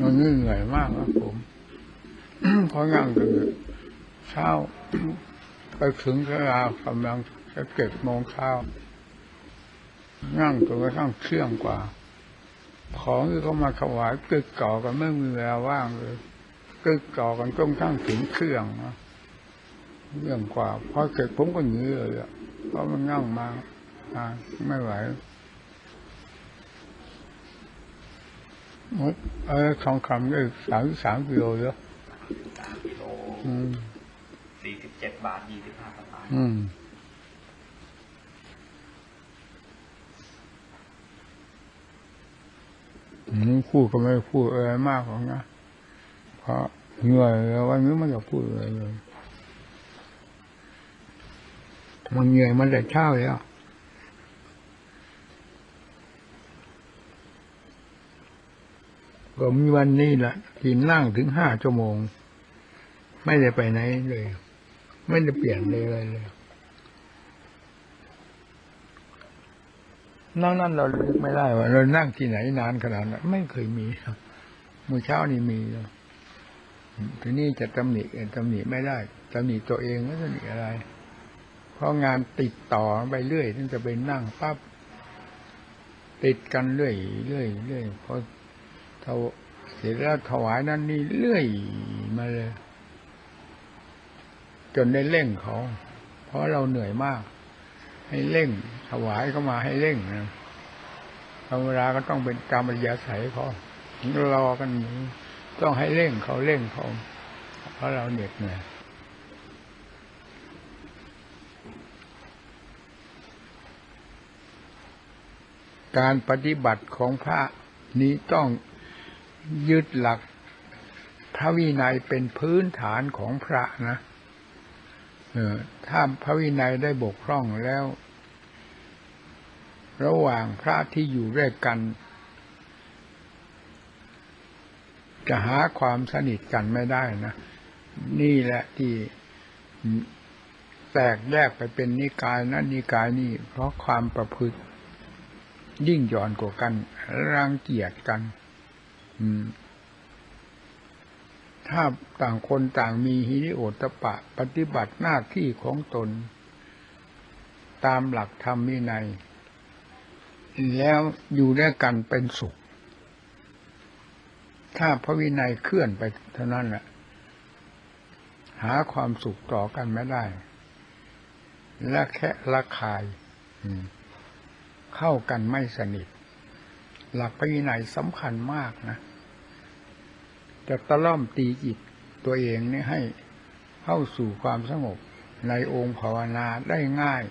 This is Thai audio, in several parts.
มันนี่เหนื่อยมากครับผมเพราะนั่งกันเช้าไปถึงเวลากำลังจะเก็บโมงเช้านั่งจนกระทั่งเที่ยงกว่า ของที่เขามาถวายกึกก่อกันไม่มีเวลาว่างเลยกึกก่อกันจนกระทั่งถึงเครื่องนะเรื่องกว่าพอเสร็จผมก็หนีเลยอะเพราะมันนั่งมาอ่าไม่ไหวหมด เออทองคำได้สามสามกิโลเยอะสามกิโลอืมสี่สิบเจ็ดบาทยี่สิบห้าสตางค์อืมอืมพูดก็ไม่พูดอะไรมากหรอกนะเพราะเหนื่อยแล้ววันนี้ไม่อยากพูดอะไรเลยมันเหนื่อยมันแต่เช้าแล้ว ก็มีวันนี้แหละที่นั่งถึงห้าชั่วโมง ไม่ได้ไปไหนเลย ไม่ได้เปลี่ยนเลยอะไรเลยนั่งนั่นเราลึกไม่ได้ว่าเรานั่งที่ไหนนานขนาดนั้นไม่เคยมีครับมื่อเช้านี้มีทีนี้จะตำหนิตำหนิไม่ได้ตำหนิตัวเองไม่ตำหนิอะไร เพราะงานติดต่อไปเรื่อยตั้งแต่ไปนั่งปั๊บติดกันเรื่อยเรื่อยเรื่อยพอ เท่าเสร็จแล้วถวายนั้นนี่เรื่อยมาเลย จนได้เร่งเขา เพราะเราเหนื่อยมาก ให้เร่ง ถวายเข้ามาให้เร่งนะธรรมดาก็ต้องเป็นกรรมยาศัยเขารอกันต้องให้เร่งเขาเร่งเขาเพราะเราเหน็ดเหนื่อยการปฏิบัติของพระนี้ต้อง ยึดหลักพระวินัยเป็นพื้นฐานของพระนะเออถ้าพระวินัยได้บกพร่องแล้ว ระหว่างพระที่อยู่ด้วยกัน จะหาความสนิทกันไม่ได้นะ นี่แหละที่แตกแยกไปเป็นนิกายนั้นนิกายนี่ เพราะความประพฤติยิ่งหย่อนกว่ากัน รังเกียจกัน ถ้าต่างคนต่างมีฮิริโอตปปะ ปฏิบัติหน้าที่ของตน ตามหลักธรรมวินัย แล้วอยู่ด้วยกันเป็นสุข ถ้าพระวินัยเคลื่อนไปเท่านั้นแหละหาความสุขต่อกันไม่ได้ และแค่ละคาย เข้ากันไม่สนิท หลักพระวินัยสำคัญมากนะ จะตะล่อมตีจิตตัวเองนี่ให้เข้าสู่ความสงบในองค์ภาวนาได้ง่าย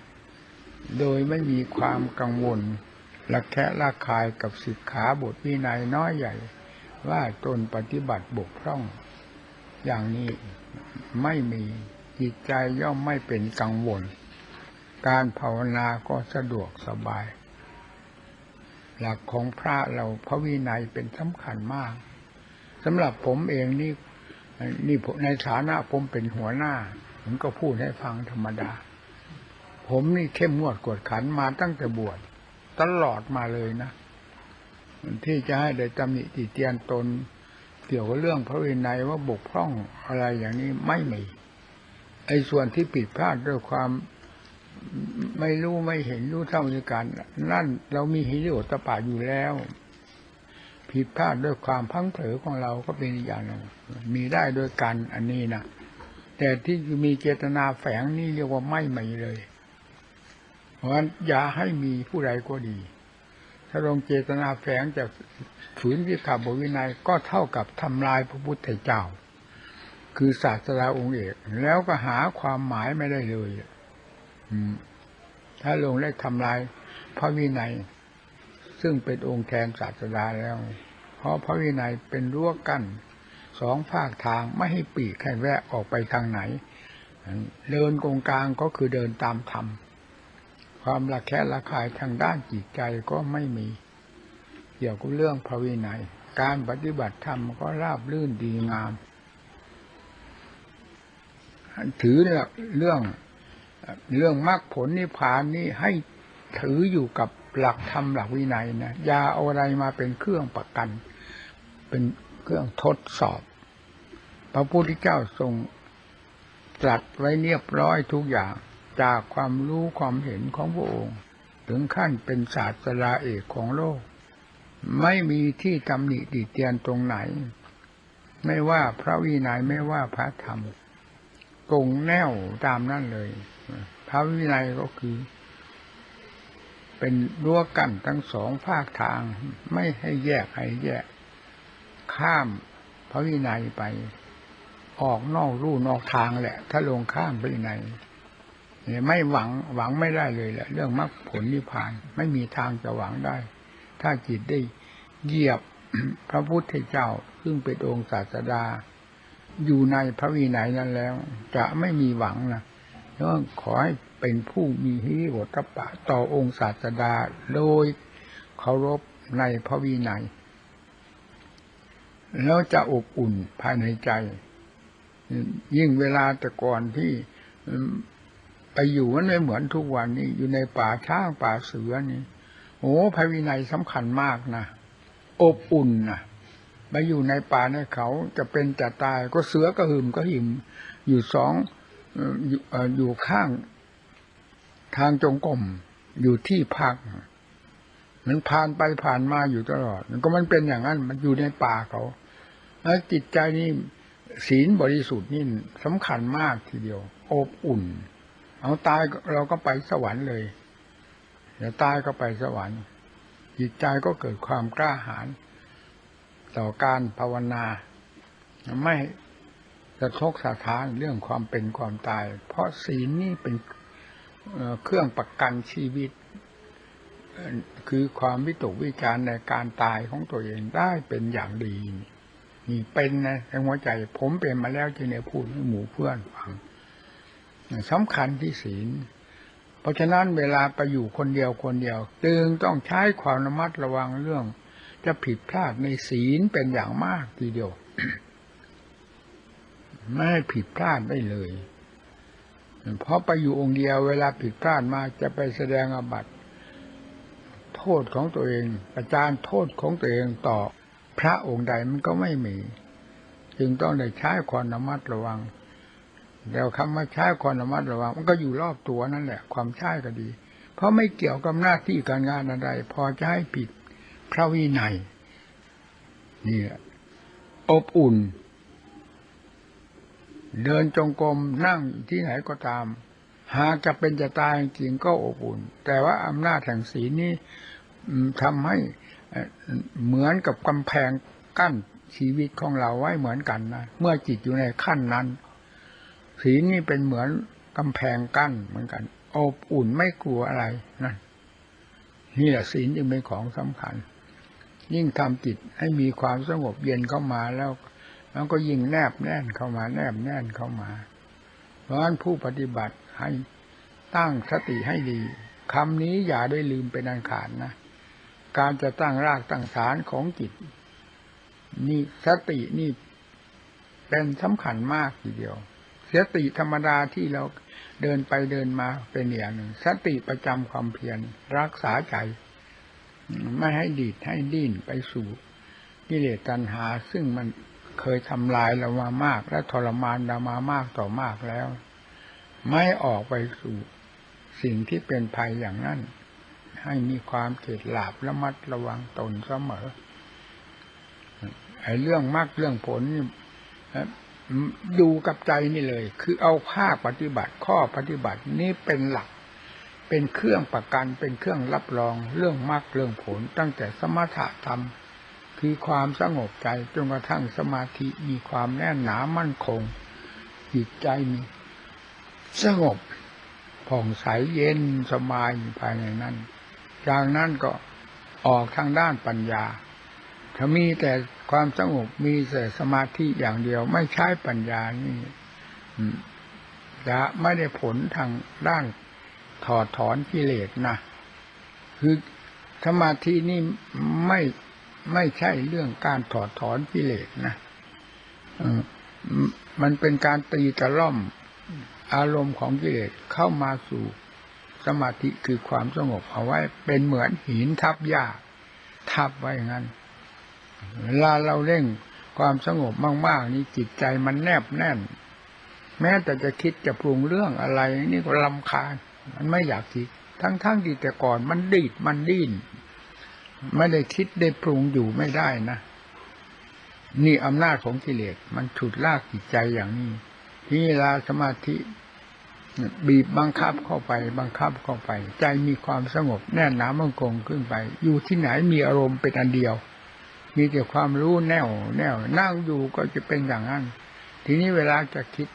โดยไม่มีความกังวลละแคะละคายกับสิกขาบทวินัยน้อยใหญ่ ว่าตนปฏิบัติบกพร่อง อย่างนี้ไม่มีจิตใจย่อมไม่เป็นกังวล การภาวนาก็สะดวกสบาย หลักของพระเราพระวินัยเป็นสำคัญมาก สำหรับผมเองนี่นี่ในฐานะผมเป็นหัวหน้า ผมก็พูดให้ฟังธรรมดา ผมนี่เข้มงวดกวดขันมาตั้งแต่บวชตลอดมาเลยนะ ที่จะให้ได้ตำหนิติเตียนตน เกี่ยวกับเรื่องพระวินัยว่าบกพร่องอะไรอย่างนี้ไม่มี ไอ้ส่วนที่ผิดพลาดด้วยความไม่รู้ไม่เห็นรู้เท่าในการ นั่นเรามีฮิริโอตปาอยู่แล้ว ผิดพลาดด้วยความพังเผลอของเราก็เป็นอย่างหนึ่งมีได้โดยกันอันนี้นะแต่ที่มีเจตนาแฝงนี่เรียกว่าไม่มีเลย เพราะฉะนั้นอย่าให้มีผู้ใดก็ดี ถ้าลงเจตนาแฝงจากฝืนวิขาบวินัยก็เท่ากับทำลายพระพุทธเจ้า คือศาสดาองค์เอกแล้วก็หาความหมายไม่ได้เลยถ้าลงได้ทำลายพระวินัย ซึ่งเป็นองค์แทนศาสดาแล้ว เพราะพระวินัยเป็นรั้วกั้นสองภาคทางไม่ให้ปีกให้แวะออกไปทางไหน เดินกงกลางก็คือเดินตามธรรม ความละแคะละคายทางด้านจิตใจก็ไม่มี เกี่ยวกับเรื่องพระวินัย การปฏิบัติธรรมก็ราบลื่นดีงาม ถือเรื่องเรื่องเรื่องมรรคผลนิพพานนี่ให้ถืออยู่กับ หลักธรรมหลักวินัยนะอย่าเอาอะไรมาเป็นเครื่องประกัน เป็นเครื่องทดสอบ พระพุทธเจ้าทรงตรัสไว้เรียบร้อยทุกอย่าง จากความรู้ความเห็นของพระองค์ ถึงขั้นเป็นศาสตราเอกของโลก ไม่มีที่ตำหนิติเตียนตรงไหน ไม่ว่าพระวินัยไม่ว่าพระธรรมตรงแนวตามนั่นเลย พระวินัยก็คือ เป็นรั้วกั้นทั้งสองภาคทาง ไม่ให้แยกให้แยก ข้ามพระวินัยไป ออกนอกรูนอกทางแหละ ถ้าลงข้ามพระวินัยเนี่ยไม่หวังหวังไม่ได้เลยแหละ เรื่องมรรคผลนิพพาน ไม่มีทางจะหวังได้ ถ้าจิตได้เหยียบพระพุทธเจ้าซึ่งเป็นองค์ศาสดา อยู่ในพระวินัยนั้นแล้ว จะไม่มีหวังนะเพราะขอให้ เป็นผู้มีฮิริโอตปะต่อองค์ศาสดาโดยเคารพในพระวินัย แล้วจะอบอุ่นภายในใจ ยิ่งเวลาแต่ก่อนที่ไปอยู่มันไม่เหมือนทุกวันนี้ อยู่ในป่าช้างป่าเสือนี่โอ้พระวินัยสำคัญมากนะอบอุ่นนะไปอยู่ในป่าในเขาจะเป็นจะตายก็เสือก็หึมก็หิม อยู่สองอยออยู่ข้าง ทางจงกรมอยู่ที่พักมันผ่านไปผ่านมาอยู่ตลอด มันก็มันเป็นอย่างนั้น มันอยู่ในป่าเขาแล้วจิตใจนี่ศีลบริสุทธิ์นี่สำคัญมากทีเดียว อบอุ่น เอาตายเราก็ไปสวรรค์เลย เดี๋ยวตายก็ไปสวรรค์ จิตใจก็เกิดความกล้าหาญต่อการภาวนาไม่สะทกสะท้านเรื่องความเป็นความตาย เพราะศีลนี่เป็น เครื่องประกันชีวิต คือความวิตกวิจารณ์ในการตายของตัวเองได้เป็นอย่างดีนี่เป็นนะในหัวใจ ผมเป็นมาแล้วจึงได้พูดให้หมู่เพื่อนฟังสำคัญที่ศีล เพราะฉะนั้นเวลาไปอยู่คนเดียวคนเดียว จึงต้องใช้ความระมัดระวังเรื่อง จะผิดพลาดในศีลเป็นอย่างมากทีเดียว ไม่ผิดพลาดได้เลย เพราะไปอยู่องค์เดียวเวลาผิดพลาดมาจะไปแสดงอบัติโทษของตัวเองประจานโทษของตัวเองต่อพระองค์ใดมันก็ไม่มี จึงต้องได้ใช้ความระมัดระวังแล้วคำว่าใช้ความระมัดระวัง มันก็อยู่รอบตัวนั่นแหละ ความใช้ก็ดี เพราะไม่เกี่ยวกับหน้าที่การงานอะไร พอจะให้ผิดพระวินัยนี่แหละอบอุ่น เดินจงกรมนั่งที่ไหนก็ตาม หากจะเป็นจะตายจริงก็อบอุ่น แต่ว่าอำนาจแห่งศีลนี้ทำให้เอ่อเหมือนกับกำแพงกั้นชีวิตของเราไว้เหมือนกันนะเมื่อจิตอยู่ในขั้นนั้นศีลนี่เป็นเหมือนกำแพงกั้นเหมือนกันอบอุ่นไม่กลัวอะไรนั่นนี่แหละศีลจึงเป็นของสำคัญ ยิ่งทำจิตให้มีความสงบเย็นเข้ามาแล้ว แล้วก็ยิ่งแนบแน่นเข้ามา แนบแน่นเข้ามา เพราะฉะนั้นผู้ปฏิบัติให้ตั้งสติให้ดีคำนี้อย่าได้ลืมเป็นอันขาดนะ การจะตั้งรากตั้งฐานของจิต นี่สตินี่เป็นสำคัญมากทีเดียวสติธรรมดาที่เราเดินไปเดินมาเป็นอย่างหนึ่งสติประจำความเพียรรักษาใจไม่ให้ดีดให้ดิ้นไปสู่กิเลสตัณหา ซึ่งมัน เคยทำลายเรามามาก และทรมานเรามามากต่อมากแล้ว ไม่ออกไปสู่สิ่งที่เป็นภัยอย่างนั้น ให้มีความเข็ดหลาบระมัดระวังตนเสมอไอ้เรื่องมากเรื่องผลนี่ดูกับใจนี่เลย คือเอาภาคปฏิบัติข้อปฏิบัตินี่เป็นหลัก เป็นเครื่องประกันเป็นเครื่องรับรองเรื่องมรรคเรื่องผล ตั้งแต่สมถะธรรม คือความสงบใจจนกระทั่งสมาธิมีความแน่นหนามั่นคง จิตใจมีสงบผ่องใสเย็นสบายภายในนั้น จากนั้นก็ออกทางด้านปัญญา ถ้ามีแต่ความสงบมีแต่สมาธิอย่างเดียวไม่ใช้ปัญญานี่จะไม่ได้ผลทางด้านถอดถอนกิเลสนะ คือสมาธินี่ไม่ ไม่ใช่เรื่องการถอดถอนกิเลสนะมันเป็นการตีตะล่อมอารมณ์ของกิเลสเข้ามาสู่สมาธิคือความสงบเอาไว้เป็นเหมือนหินทับหญ้าทับไว้งั้นเวลาเราเร่งความสงบมาก ๆ นี่จิตใจมันแนบแน่น แม้แต่จะคิดจะปรุงเรื่องอะไร นี่ก็ลำคาญ มันไม่อยากคิด ทั้งๆที่แต่ก่อนมันดีดมันดิ้น ไม่ได้คิดได้ปรุงอยู่ไม่ได้นะนี่อำนาจของกิเลสมันฉุดลากจิตใจอย่างนี้ที่เวลาสมาธิ บีบบังคับเข้าไป บังคับเข้าไป ใจมีความสงบแน่นหนามั่นคงขึ้นไป อยู่ที่ไหนมีอารมณ์เป็นอันเดียว มีแต่ความรู้แน่วแน่วนั่งอยู่ก็จะเป็นอย่างนั้น ทีนี้เวลาจะคิด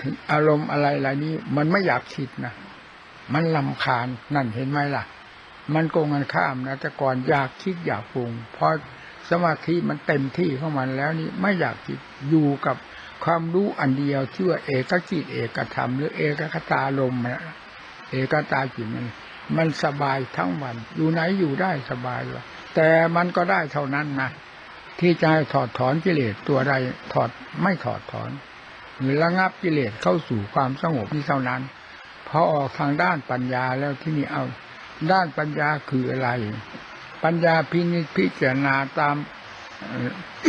ถึงอารมณ์อะไรอะไรนี้ มันไม่อยากคิดนะมันลำคาญนั่นเห็นไหมล่ะ มันโกงกันข้ามนะแต่ก่อนอยากคิดอยากปรุงพอสมาธิมันเต็มที่ของมันแล้วนี่ไม่อยากคิดอยู่กับความรู้อันเดียวชื่อเอกจิตเอกธรรม หรือเอกคตาลมนะเอกตาจิตมันมันสบายทั้งวัน อยู่ไหนอยู่ได้สบายเลยแต่มันก็ได้เท่านั้นนะที่จะถอดถอนกิเลสตัวใดถอดไม่ถอดถอน หรือระงับกิเลสเข้าสู่ความสงบนี้เท่านั้นพอออกทางด้านปัญญาแล้วที่นี่เอา ด้านปัญญาคืออะไร ปัญญาพินิจพิจารณาตาม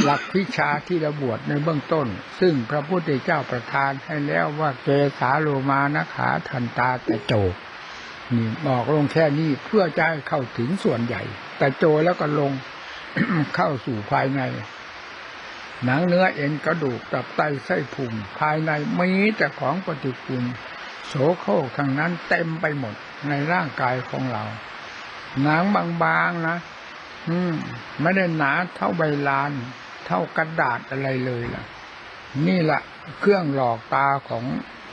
หลักวิชาที่ระบวดในเบื้องต้น ซึ่งพระพุทธเจ้าประทานให้แล้วว่าเกสาโลมานะขาทันตาแต่โจนี่บอกลงแค่นี้เพื่อจะให้เข้าถึงส่วนใหญ่ แต่โจแล้วก็ลงเข้าสู่ภายใน หนังเนื้อเอ็นกระดูกตับไตไส้พุงภายในมีแต่ของปฏิกูลโสโครกทั้งนั้นเต็มไปหมด ในร่างกายของเรา หนังบางๆนะ อืม ไม่ได้หนาเท่าใบลาน เท่ากระดาษอะไรเลยล่ะ นี่แหละเครื่องหลอกตาของ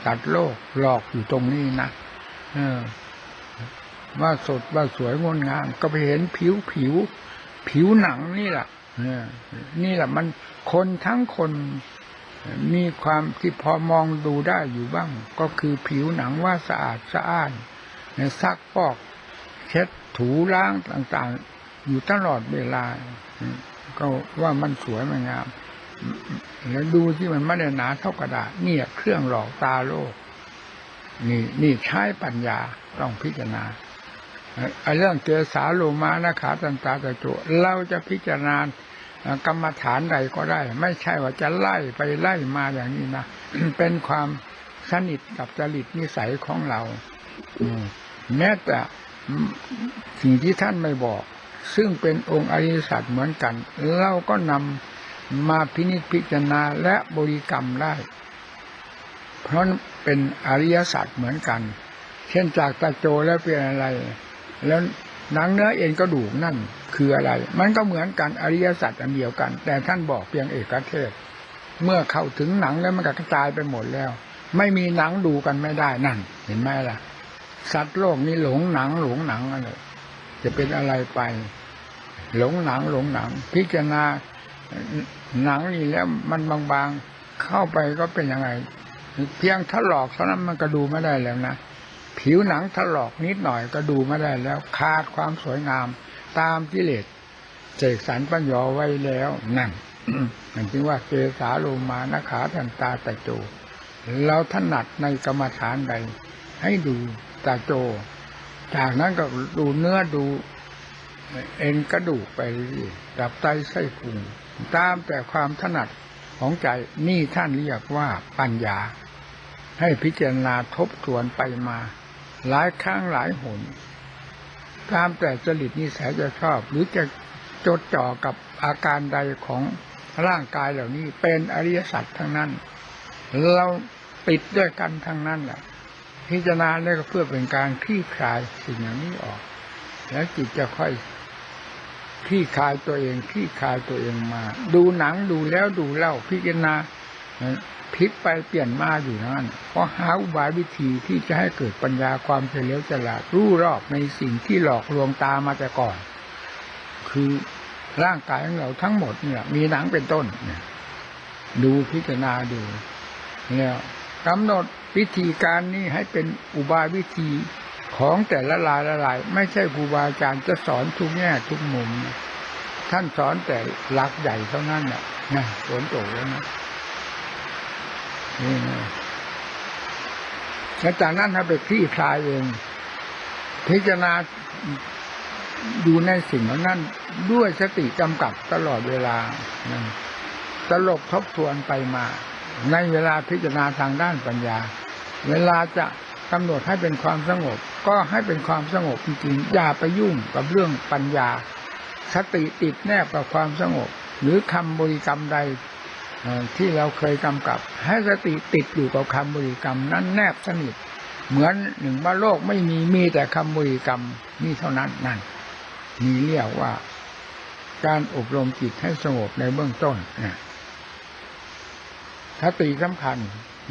สัตว์โลกหลอกอยู่ตรงนี้นะเออ ว่าสดว่าสวยงดงาม ก็ไปเห็นผิวผิว ผิวหนังนี่แหละเนี่ยนี่แหละมันคนทั้งคนมีความที่พอมองดูได้อยู่บ้าง ก็คือผิวหนังว่าสะอาดสะอ้าน ซักฟอกเช็ดถูล้างต่างๆ อยู่ตลอดเวลา ก็ว่ามันสวยมันงาม แล้วดูที่มันไม่ได้หนาเท่ากระดาษเนี่ย เครื่องหลอกตาโลก นี่นี่ใช้ปัญญาต้องพิจารณาไอ้เรื่องเจสาโลมานะขาตันตาตะโจเราจะพิจารณากรรมฐานใดก็ได้ ไม่ใช่ว่าจะไล่ไปไล่มาอย่างนี้นะเป็นความสนิทกับจริตนิสัยของเรา อื แม้แต่สิ่งที่ท่านไม่บอก ซึ่งเป็นองค์อริยสัจเหมือนกัน เราก็นำมาพินิจพิจารณาและบริกรรมได้ เพราะเป็นอริยสัจเหมือนกัน เช่นจากตะโจแล้วเป็นอะไร แล้วหนังเนื้อเอ็นกระดูกนั่นคืออะไร มันก็เหมือนกันอริยสัจอันเดียวกัน แต่ท่านบอกเพียงเอกเทศ เมื่อเข้าถึงหนังแล้วมันก็กระจายไปหมดแล้ว ไม่มีหนังดูกันไม่ได้นั่น เห็นไหมล่ะ สัตว์โลกนี้หลงหนังหลงหนังอะไรจะเป็นอะไรไป หลงหนังหลงหนัง พิจารณาหนังนี่แล้วมันบางๆเข้าไปก็เป็นยังไง เพียงถลอกเท่านั้นมันก็ดูไม่ได้แล้วนะผิวหนังถลอกนิดหน่อยก็ดูไม่ได้แล้วขาดความสวยงาม ตามกิเลสเจกสรรปัญญอไว้แล้วนั่นนั่นจึงว่าเกสาโลมานะขาทันตาตะโจเราถนัดในกรรมฐานใด ให้ดู ตาโจ จากนั้นก็ดูเนื้อดู เอ็นกระดูกไปเรื่อยดับไตไส้พุงตามแต่ความถนัดของใจนี่ท่านเรียกว่าปัญญา ให้พิจารณาทบทวนไปมา หลายครั้งหลายหน ตามแต่จริตนิสัยจะชอบ หรือจะจดจ่อกับอาการใดของร่างกายเหล่านี้เป็นอริยสัจทั้งนั้น เราติดด้วยกันทั้งนั้นแหละ พิจารณาเนี่ยก็เพื่อเป็นการคลี่คลายสิ่งอย่างนี้ออก แล้วจิตจะค่อยคลี่คลายตัวเองคลี่คลายตัวเองมา ดูหนังดูแล้วดูเล่าพิจารณาพลิกไปเปลี่ยนมาอยู่นั่นเพราะหาอุบายวิธีที่จะให้เกิดปัญญาความเฉลียวฉลาดรู้รอบในสิ่งที่หลอกลวงตามาแต่ก่อน คือร่างกายของเราทั้งหมดเนี่ย มีหนังเป็นต้นเนี่ยดูพิจารณาดูเนี่ยกำหนด วิธีการนี้ให้เป็นอุบายวิธีของแต่ละลายละลาย ไม่ใช่ครูบาอาจารย์จะสอนทุกแง่ทุกมุมนะท่านสอนแต่หลักใหญ่เท่านั้นน่ะนะฝนตกแล้วนะนี่นะแล้วจากนั้นถ้าไปคลี่คลายเอง พิจารณาดูในสิ่งเหล่านั้น ด้วยสติจำกัดตลอดเวลานะตลบทบทวนไปมา ในเวลาพิจารณาทางด้านปัญญา เวลาจะกำหนดให้เป็นความสงบ ก็ให้เป็นความสงบจริงๆอย่าไปยุ่งกับเรื่องปัญญา สติติดแนบกับความสงบ หรือคำบริกรรมใดที่เราเคยกำกับ ให้สติติดอยู่กับคำบริกรรม นั้นแนบสนิทเหมือนหนึ่งว่าโลกไม่มีมีแต่คำบริกรรมนี่เท่านั้นนั่นมีเรียกว่า การอบรมจิตให้สงบในเบื้องต้นนะสติสำคัญ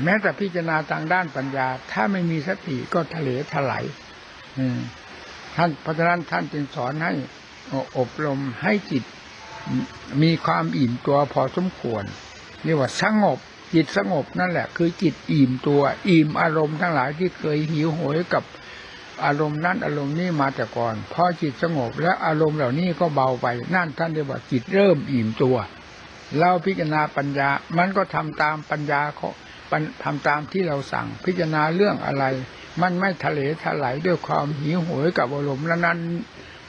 แม้แต่พิจารณาทางด้านปัญญา ถ้าไม่มีสติก็ทะเลถลายท่านเพราะฉะนั้นท่านจึงสอนให้อบรมให้จิตมีความอิ่มตัวพอสมควรเรียกว่าสงบจิตสงบนั่นแหละ คือจิตอิ่มตัว อิ่มอารมณ์ทั้งหลายที่เคยหิวโหยกับอารมณ์นั้นอารมณ์นี้มาแต่ก่อนพอจิตสงบแล้วอารมณ์เหล่านี้ก็เบาไปนั่นท่านเรียกว่าจิตเริ่มอิ่มตัว เราพิจารณาปัญญา มันก็ทำตามปัญญาเขา ทำตามที่เราสั่งพิจารณาเรื่องอะไร มันไม่ทะเลทลายด้วยความหิวโหยกับอารมณ์แล้วนั้น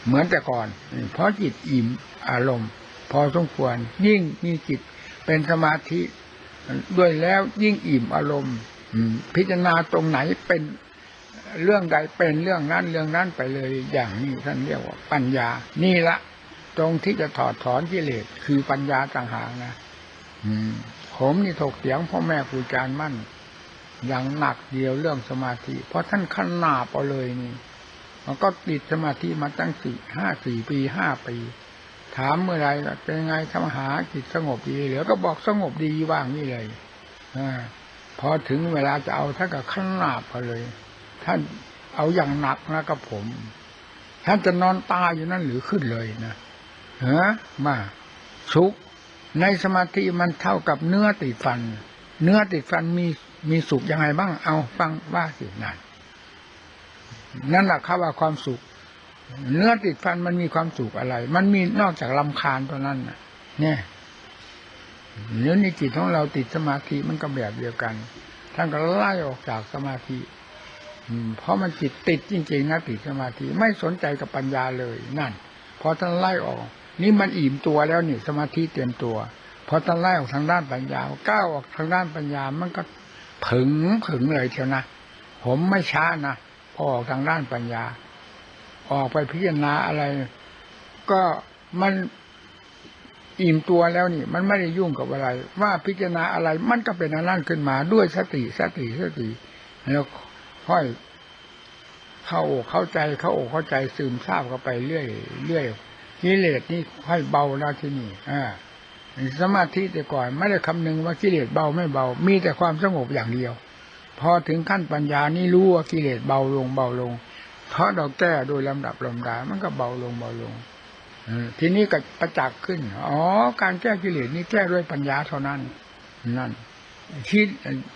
เหมือนแต่ก่อน เพราะจิตอิ่มอารมณ์ พอสมควร ยิ่งมีจิตเป็นสมาธิด้วยแล้วยิ่งอิ่มอารมณ์พิจารณาตรงไหนเป็นเรื่องใดเป็นเรื่องนั้นเรื่องนั้นไปเลยอย่างนี้ท่านเรียกว่าปัญญา นี่ละ ตรงที่จะถอดถอนกิเลสคือปัญญาต่างหากนะ ผมนี่ถกเถียงพ่อแม่ครูอาจารย์มั่น อย่างหนักเดียวเรื่องสมาธิ เพราะท่านขนาบเอาเลยนี่ มันก็ติดสมาธิมาตั้งสี่ห้าสี่ปีห้าปี ถามเมื่อไรเป็นไงทำหาจิตสงบดีเหลือก็บอกสงบดีว่างนี่เลยอพอถึงเวลาจะเอาท่านก็ขนาบเอาเลย ท่านเอาอย่างหนักนะกับผม ท่านจะนอนตายอยู่นั่นหรือขึ้นเลยนะเฮ้มาสุข ในสมาธิมันเท่ากับเนื้อติดฟัน เนื้อติดฟันมีมีสุขยังไงบ้าง เอาฟังว่าสินั่นนั่นแหละคำว่าความสุข เนื้อติดฟันมันมีความสุขอะไร มันมีนอกจากลำคาญตัวนั้นนะเนี่ยเนื้อในจิตของเราติดสมาธิมันก็แบบเดียวกันท่านก็ไล่ออกจากสมาธิเพราะมันจิตติดจริงๆนะติดสมาธิไม่สนใจกับปัญญาเลยนั่นพอท่านไล่ออก นี่มันอิ่มตัวแล้วนี่สมาธิเตรียมตัวพอท่านไล่ออกทางด้านปัญญาก้าวออกทางด้านปัญญามันก็ผึงผึงเลยเทียวนะผมไม่ช้านะพอออกทางด้านปัญญา ออกไปพิจารณาอะไร ก็มันอิ่มตัวแล้วนี่ มันไม่ได้ยุ่งกับอะไร ว่าพิจารณาอะไร มันก็เป็นอันนั้นขึ้นมาด้วยสติสติสติแล้วค่อย เข้าอกเข้าใจเข้าอกเข้าใจซึมซาบเข้าไปเรื่อยเรื่อย กิเลสนี่ค่อยเบาแล้วที่นี่อ่าสมาธิแต่ก่อนไม่ได้คำนึงว่ากิเลสเบาไม่เบา มีแต่ความสงบอย่างเดียว พอถึงขั้นปัญญานี่รู้ว่ากิเลสเบาลงเบาลง เพราะเราแก้โดยลำดับลำดา มันก็เบาลงเบาลงทีนี้ก็ประจักษ์ขึ้น อ๋อ การแก้กิเลสนี่แก้ด้วยปัญญาเท่านั้น นั่นคิด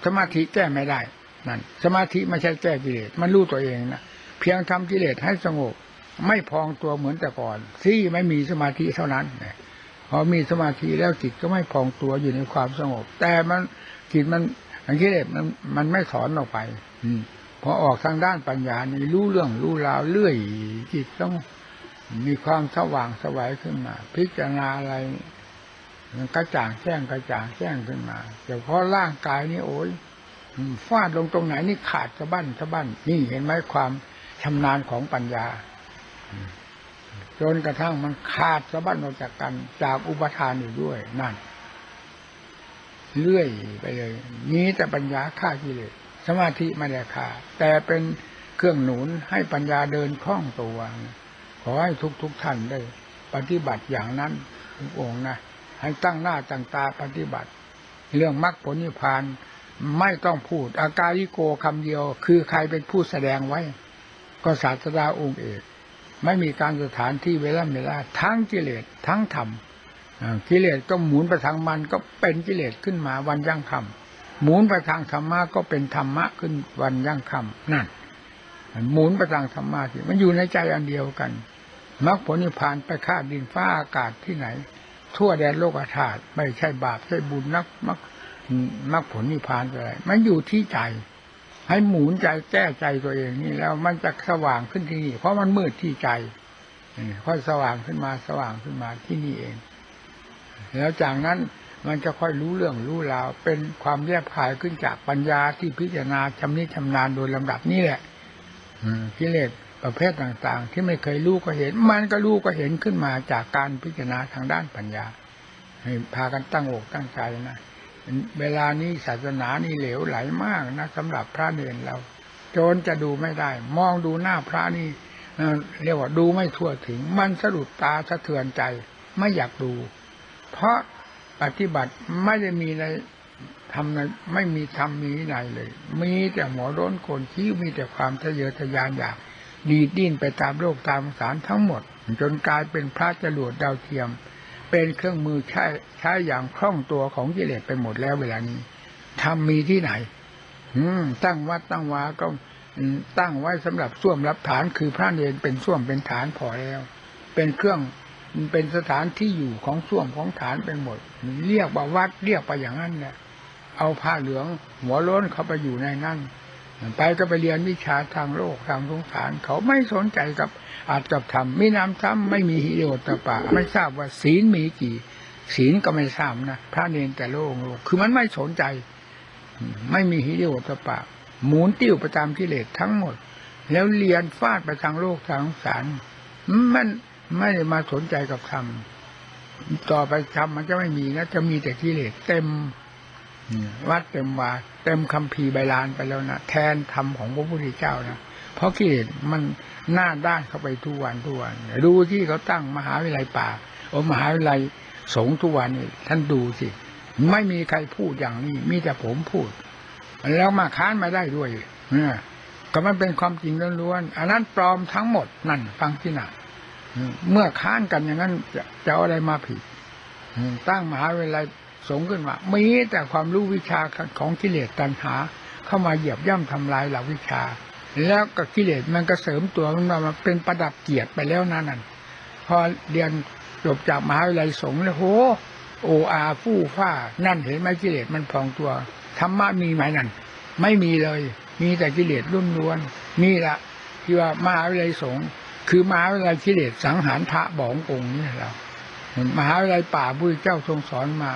สมาธิแก้ไม่ได้ นั่น สมาธิไม่ใช่แก้กิเลส มันรู้ตัวเองนะ เพียงทำกิเลสให้สงบ ไม่พองตัวเหมือนแต่ก่อนที่ไม่มีสมาธิเท่านั้นพอมีสมาธิแล้วจิตก็ไม่พองตัวอยู่ในความสงบ แต่มันจิตมันอันกิเลสมันมันไม่ถอนออกไป อืมพอออกทางด้านปัญญานี่รู้เรื่องรู้ราวเรื่อย จิตต้องมีความสว่างสวัยขึ้นมา พิจารณาอะไรมันกระจ่างแจ้งกระจ่างแจ้งขึ้นมาแต่พอร่างกายนี่โอ้ยฟาดลงตรงไหนนี่ขาดสะบั้นสะบั้นนี่เห็นไหมความชำนาญของปัญญา จนกระทั่งมันขาดสะบั้นออกจากกัน จากอุปทานอยู่ด้วยนั่นเลื่อยไปเลยมีแต่ปัญญาฆ่ากิเลสสมาธิไม่ได้ฆ่าแต่เป็นเครื่องหนุนให้ปัญญาเดินคล่องตัวขอให้ทุกทุกท่านได้ ปฏิบัติอย่างนั้นทุกองค์นะให้ตั้งหน้าตั้งตาปฏิบัติ เรื่องมรรคผลนิพพานไม่ต้องพูด อากาลิโกคำเดียว คือใครเป็นผู้แสดงไว้ ก็ศาสดาองค์เอก ไม่มีการสถานที่เวลาเวลาทั้งกิเลสทั้งธรรมกิเลสก็หมุนไปทางมันก็เป็นกิเลสขึ้นมาวันยั่งคำหมุนไปทางธรรมะก็เป็นธรรมะขึ้นวันยั่งคำนั่นหมุนไปทางธรรมะที่มันอยู่ในใจอันเดียวกันมรรคผลนิพพานไปฆ่าดินฟ้าอากาศที่ไหน ทั่วแดนโลกธาตุไม่ใช่บาปใช่บุญนักมรรคมรรคผลนิพพานอะไรมันอยู่ที่ใจ ให้หมุนใจแก้ใจตัวเองนี่แล้วมันจะสว่างขึ้นที่นี่ เพราะมันมืดที่ใจค่อยสว่างขึ้นมาสว่างขึ้นมาที่นี่เอง แล้วจากนั้นมันจะค่อยรู้เรื่องรู้ราวเป็นความแยบคายขึ้นจากปัญญาที่พิจารณาชำนิชำนาญโดยลำดับนี่แหละอืกิเลสประเภทต่างๆ ที่ไม่เคยรู้ก็เห็น มันก็รู้ก็เห็นขึ้นมาจากการพิจารณาทางด้านปัญญาให้พากันตั้งอกตั้งใจนะ เวลานี้ศาสนานี่เหลวไหลมากนะสำหรับพระเนรเราโจรจะดูไม่ได้ มองดูหน้าพระนี่เรียกว่าดูไม่ทั่วถึง มันสะดุดตาสะเทือนใจ ไม่อยากดู เพราะปฏิบัติไม่ได้มีในทำในไม่มีทำมีไหนเลย มีแต่หัวร้นโคนคิ้วมีแต่ความทะเยอทะยานอยาก ดีดดิ้นไปตามโลกตามสารทั้งหมด จนกลายเป็นพระจรวดดาวเทียม เป็นเครื่องมือใช้ใช้อย่างคล่องตัวของกิเลสไปหมดแล้วเวลานี้ทำมีที่ไหน อืม ตั้งวัดตั้งวาก็ตั้งไว้สำหรับส้วมรับฐานคือพระเนรเป็นส้วมเป็นฐานพอแล้ว เป็นเครื่องเป็นสถานที่อยู่ของส้วมของฐานเป็นหมด เรียกว่าวัดเรียกไปอย่างนั้นแหละเอาผ้าเหลือง หัวล้นเข้าไปอยู่ในนั้น ไปก็ไปเรียนวิชาทางโลกทางสงสาร เขาไม่สนใจกับอาจกับธรรมมีน้ำซ้ำไม่มีฮิโอตปะ ไม่ทราบว่าศีลมีกี่ ศีลก็ไม่ทราบนะพระเนนแต่โลกโลกคือมันไม่สนใจ ไม่มีฮิโอตปะ หมุนติ้วไปตามกิเลสทั้งหมด แล้วเรียนฟาดไปทางโลกทางสงสาร มันไม่ได้มาสนใจกับธรรมต่อไปธรรมมันจะไม่มีนะจะมีแต่กิเลสเต็ม วัดเต็มวาเต็มคัมภีร์ใบลานไปแล้วนะแทนธรรมของพระพุทธเจ้านะเพราะกิเลสมันหน้าด้านเข้าไปทุกวันทุกวันดูที่เขาตั้งมหาวิทยาลัยป่าโอมหาวิทยาลัยสงฆ์ทุกวันนี่ท่านดูสิ ไม่มีใครพูดอย่างนี้ มีแต่ผมพูด แล้วมาค้านมาได้ด้วยเนี่ยก็มันเป็นความจริงล้วนๆอันนั้นปลอมทั้งหมดนั่น ฟังที่หนักเมื่อค้านกันอย่างนั้นจะจะอะไรมาผิดตั้งมหาวิทยาลัย สงขึ้นมา มีแต่ความรู้วิชาของกิเลสตัณหา เข้ามาเหยียบย่ำทำลายหลักวิชา แล้วก็กิเลสมันก็เสริมตัวมันมามาเป็นประดับเกียรติไปแล้วนั่นน่ะพอเรียนจบจากมหาวิทยาลัยสงฆ์แล้วโหโออาฟู่ฟ้านั่นเห็นไหมกิเลสมันพองตัวธรรมะมีไหมนั่นไม่มีเลย มีแต่กิเลสรุ่นล้วนนี่ละที่ว่ามหาวิทยาลัยสงฆ์คือมหาวิทยาลัยกิเลสสังหารพระบององค์นี่แหละมหาวิทยาลัยป่าพุทธเจ้าทรงสอนมา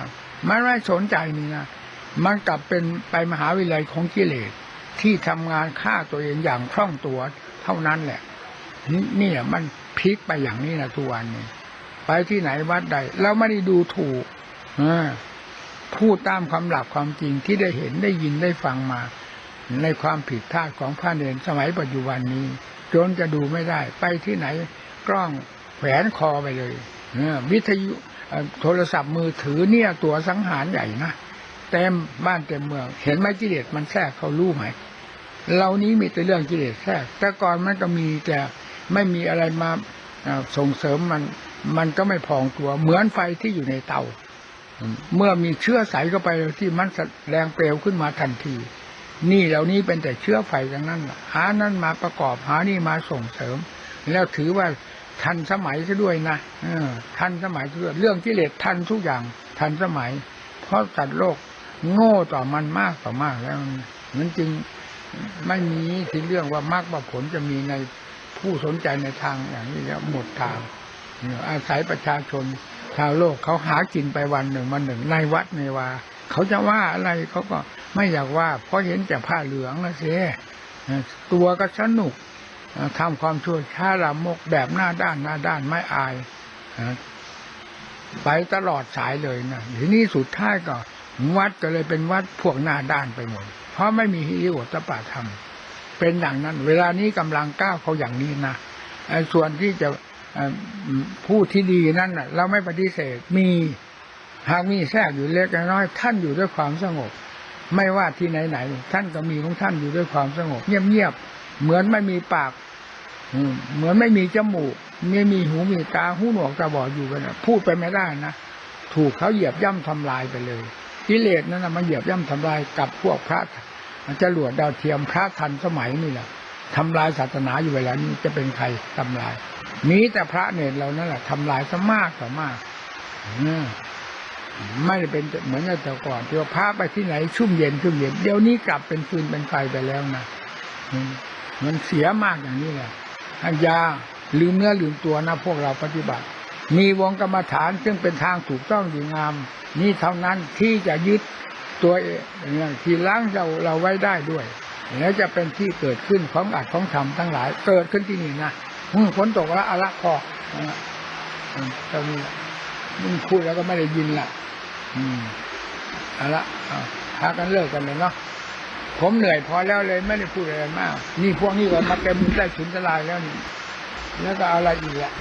มันไม่สนใจนี่นะมันกลับเป็นไปมหาวิทยาลัยของกิเลสที่ทำงานฆ่าตัวเองอย่างคล่องตัวเท่านั้นแหละนี่นี่แหละมันพลิกไปอย่างนี้นะทุกวันนี้ไปที่ไหนวัดใดเราไม่ได้ดูถูกอพูดตามความหลักความจริงที่ได้เห็นได้ยินได้ฟังมา ในความผิดพลาดของพระเนรสมัยปัจจุบันนี้จนจะดูไม่ได้ ไปที่ไหนกล้องแขวนคอไปเลยวิทยุ โทรศัพท์มือถือเนี่ยตัวสังหารใหญ่นะเต็มบ้านเต็มเมือง เห็นไหมกิเลสมันแทรกเขารู้ไหมเรานี้มีแต่เรื่องกิเลสแทรกแต่ก่อนมันก็มีแต่ไม่มีอะไรมาส่งเสริมมัน มันก็ไม่พองตัว เหมือนไฟที่อยู่ในเตา เมื่อมีเชื้อใสเข้าไปที่มันแรงเปลวขึ้นมาทันที นี่เหล่านี้เป็นแต่เชื้อไฟทั้งนั้นหานั้นมาประกอบหานี่มาส่งเสริม แล้วถือว่า ทันสมัยซะด้วยนะออทันสมัยซะด้วยเรื่องกิเลสทันทุกอย่าง ทันสมัย เพราะสัตว์โลกโง่ต่อมันมากต่อมากแล้วมันจึงไม่มีที่เรื่องว่ามากว่าผลจะมีในผู้สนใจในทางอย่างนี้แล้วหมดทางอาศัยประชาชนชาวโลกเขาหากินไปวันหนึ่งวันหนึ่งในวัดในวาเขาจะว่าอะไรเขาก็ไม่อยากว่า เพราะเห็นแต่ผ้าเหลืองนะเสียตัวก็สนุก ทำความชั่วช้าละมกแบบหน้าด้านหน้าด้านไม่อายไปตลอดสายเลยนะทีนี้สุดท้ายก็วัดก็เลยเป็นวัดพวกหน้าด้านไปหมด เพราะไม่มีฮิริโอตปาธรรม เป็นอย่างนั้น เวลานี้กำลังก้าวเขาอย่างนี้นะส่วนที่จะผู้ที่ดีนั่นเราไม่ปฏิเสธมีหากมีแทรกอยู่เล็กน้อยท่านอยู่ด้วยความสงบ ไม่ว่าที่ไหนๆท่านก็มีของท่านอยู่ด้วยความสงบ เงียบๆเหมือนไม่มีปาก เหมือนไม่มีจมูกไม่มีหูมีตาหูหนวกตาบอดอยู่กันนะพูดไปไม่ได้นะถูกเขาเหยียบย่ำทำลายไปเลยกิเลสนั่นนะมันเหยียบย่ำทำลายกับพวกพระมันจะหลวดดาวเทียมพระทันสมัยนี่แหละทำลายศาสนาอยู่เวลานี้จะเป็นใครทำลายมีแต่พระเนรเรานั่นแหละทำลายซะมากต่อมากไม่ได้เป็นเหมือนแต่ก่อนที่ว่าพระไปที่ไหนชุ่มเย็นชุ่มเย็นเดี๋ยวนี้กลับเป็นฟืนเป็นไฟไปแล้วนะมันเสียมากอย่างนี้แหละ ยาลืมเนื้อลืมตัวนะพวกเราปฏิบัติ มีวงกรรมฐานซึ่งเป็นทางถูกต้องดีงาม นี่เท่านั้นที่จะยึดตัวเองที่ล้างเราเราไว้ได้ด้วยแล้วจะเป็นที่เกิดขึ้นของอัดของธรรมทั้งหลาย เกิดขึ้นที่นี่นะอืมฝนตกแล้วอะละพอตรงนี้มึงพูดแล้วก็ไม่ได้ยินละอืมเอาละพากันเลิกกันเลยเนาะ ผมเหนื่อยพอแล้วเลยไม่ได้พูดอะไรมาก นี่พวกนี้ก็มาเต็มได้ฉุนตลายแล้วนี่แล้วก็อาอะไรอีกละ